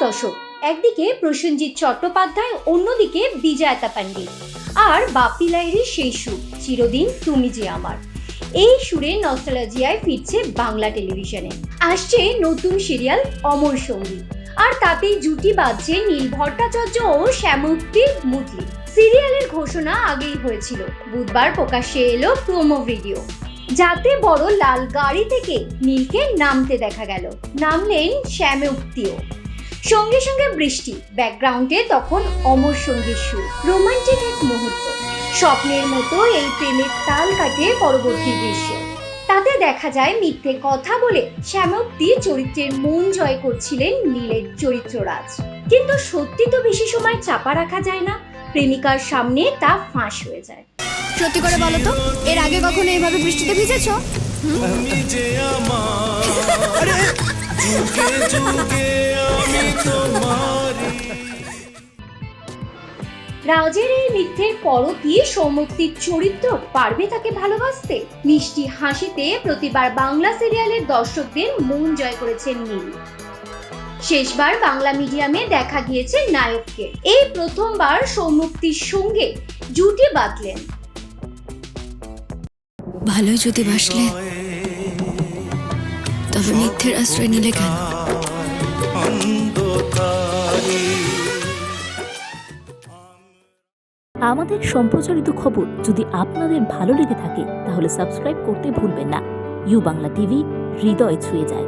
দশক একদিকে প্রসেনজিৎ চট্টোপাধ্যায়, অন্যদিকে বিজয়তা পণ্ডিত আর বাপি লাহিড়ির সেই সুর, চিরদিন তুমি যে আমার। এই সুরে নস্টালজিয়ায় ফিরছে বাংলা টেলিভিশনে। আসছে নতুন সিরিয়াল অমর সঙ্গী। আর তাতেই জুটি বাজছে নীল ভট্টাচার্য ও শ্যামুক্তির মুতলি সিরিয়ালের ঘোষণা আগেই হয়েছিল। বুধবার প্রকাশ্যে এলো প্রোমো ভিডিও। যাতে বড় লাল গাড়ি থেকে নীলকে নামতে দেখা গেল। নামলেন শ্যামউক্তিও সঙ্গে সঙ্গে বৃষ্টি ব্যাকগ্রাউন্ডে তখন অমর সঙ্গীর সুর রোমান্টিক এক মুহূর্ত। স্বপ্নের মতো এই প্রেমের তাল কাটে পরবর্তী দৃশ্যে। তাতে দেখা যায় মিথ্যে কথা বলে শ্যামক্তি চরিত্রের মন জয় করছিলেন নীলের চরিত্ররাজ। কিন্তু সত্যি তো বেশি সময় চাপা রাখা যায় না প্রেমিকার সামনে তা ফাঁস হয়ে যায়। সত্যি করে বলো তো এর আগে কখনো এইভাবে বৃষ্টিতে ভিজেছো? তুমি যে আমার রাজের এই মিথ্যের পরতি সৌমক্তির চরিত্র পারবে তাকে ভালোবাসতে? মিষ্টি হাসিতে প্রতিবার বাংলা সিরিয়ালের দর্শকদের মন জয় করেছেন নীল। শেষবার বাংলা মিডিয়ামে দেখা গিয়েছে নায়ককে। এই প্রথমবার সৌমক্তির সঙ্গে জুটি বাঁধলেন। ভালোই যদি বাসলে তবে মিথ্যের আশ্রয় নিলে কেন? আমাদের সম্প্রচারিত খবর যদি আপনাদের ভালো লেগে থাকে, তাহলে সাবস্ক্রাইব করতে ভুলবেন না। ইউ বাংলা টিভি, হৃদয় ছুঁয়ে যায়।